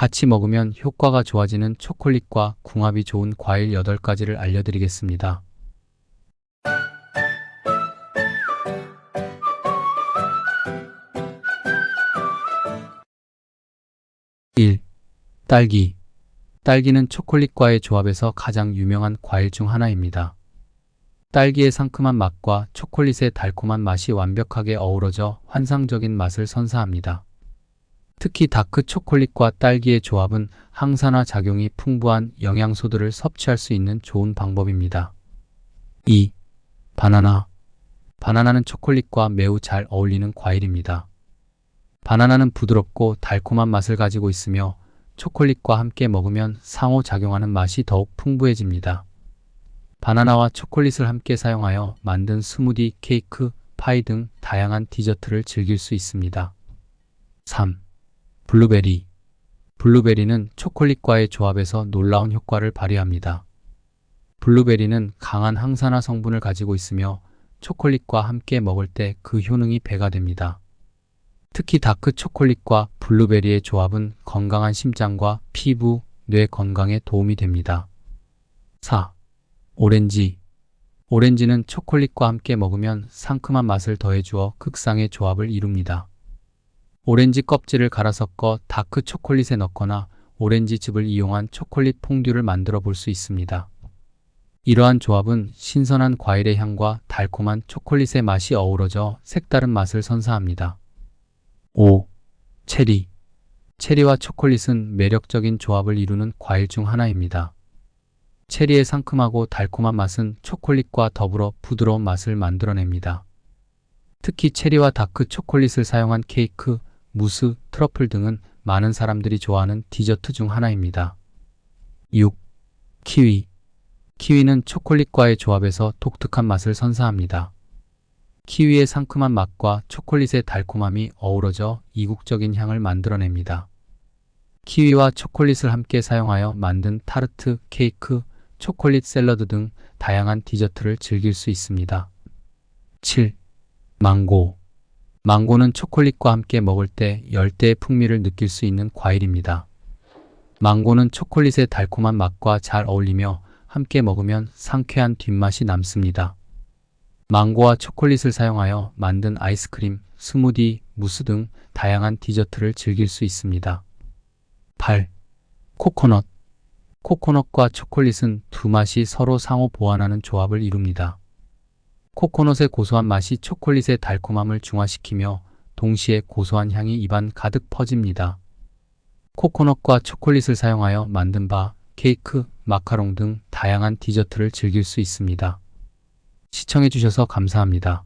같이 먹으면 효과가 좋아지는 초콜릿과 궁합이 좋은 과일 8가지를 알려드리겠습니다. 1. 딸기. 딸기는 초콜릿과의 조합에서 가장 유명한 과일 중 하나입니다. 딸기의 상큼한 맛과 초콜릿의 달콤한 맛이 완벽하게 어우러져 환상적인 맛을 선사합니다. 특히 다크 초콜릿과 딸기의 조합은 항산화 작용이 풍부한 영양소들을 섭취할 수 있는 좋은 방법입니다. 2. 바나나. 바나나는 초콜릿과 매우 잘 어울리는 과일입니다. 바나나는 부드럽고 달콤한 맛을 가지고 있으며 초콜릿과 함께 먹으면 상호작용하는 맛이 더욱 풍부해집니다. 바나나와 초콜릿을 함께 사용하여 만든 스무디, 케이크, 파이 등 다양한 디저트를 즐길 수 있습니다. 3. 블루베리. 블루베리는 초콜릿과의 조합에서 놀라운 효과를 발휘합니다. 블루베리는 강한 항산화 성분을 가지고 있으며 초콜릿과 함께 먹을 때 그 효능이 배가 됩니다. 특히 다크 초콜릿과 블루베리의 조합은 건강한 심장과 피부, 뇌 건강에 도움이 됩니다. 4. 오렌지. 오렌지는 초콜릿과 함께 먹으면 상큼한 맛을 더해주어 극상의 조합을 이룹니다. 오렌지 껍질을 갈아 섞어 다크 초콜릿에 넣거나 오렌지즙을 이용한 초콜릿 퐁듀를 만들어 볼 수 있습니다. 이러한 조합은 신선한 과일의 향과 달콤한 초콜릿의 맛이 어우러져 색다른 맛을 선사합니다. 5. 체리. 체리와 초콜릿은 매력적인 조합을 이루는 과일 중 하나입니다. 체리의 상큼하고 달콤한 맛은 초콜릿과 더불어 부드러운 맛을 만들어냅니다. 특히 체리와 다크 초콜릿을 사용한 케이크, 무스, 트러플 등은 많은 사람들이 좋아하는 디저트 중 하나입니다. 6. 키위. 키위는 초콜릿과의 조합에서 독특한 맛을 선사합니다. 키위의 상큼한 맛과 초콜릿의 달콤함이 어우러져 이국적인 향을 만들어냅니다. 키위와 초콜릿을 함께 사용하여 만든 타르트, 케이크, 초콜릿 샐러드 등 다양한 디저트를 즐길 수 있습니다. 7. 망고. 망고는 초콜릿과 함께 먹을 때 열대의 풍미를 느낄 수 있는 과일입니다. 망고는 초콜릿의 달콤한 맛과 잘 어울리며 함께 먹으면 상쾌한 뒷맛이 남습니다. 망고와 초콜릿을 사용하여 만든 아이스크림, 스무디, 무스 등 다양한 디저트를 즐길 수 있습니다. 8. 코코넛. 코코넛과 초콜릿은 두 맛이 서로 상호 보완하는 조합을 이룹니다. 코코넛의 고소한 맛이 초콜릿의 달콤함을 중화시키며 동시에 고소한 향이 입안 가득 퍼집니다. 코코넛과 초콜릿을 사용하여 만든 바, 케이크, 마카롱 등 다양한 디저트를 즐길 수 있습니다. 시청해주셔서 감사합니다.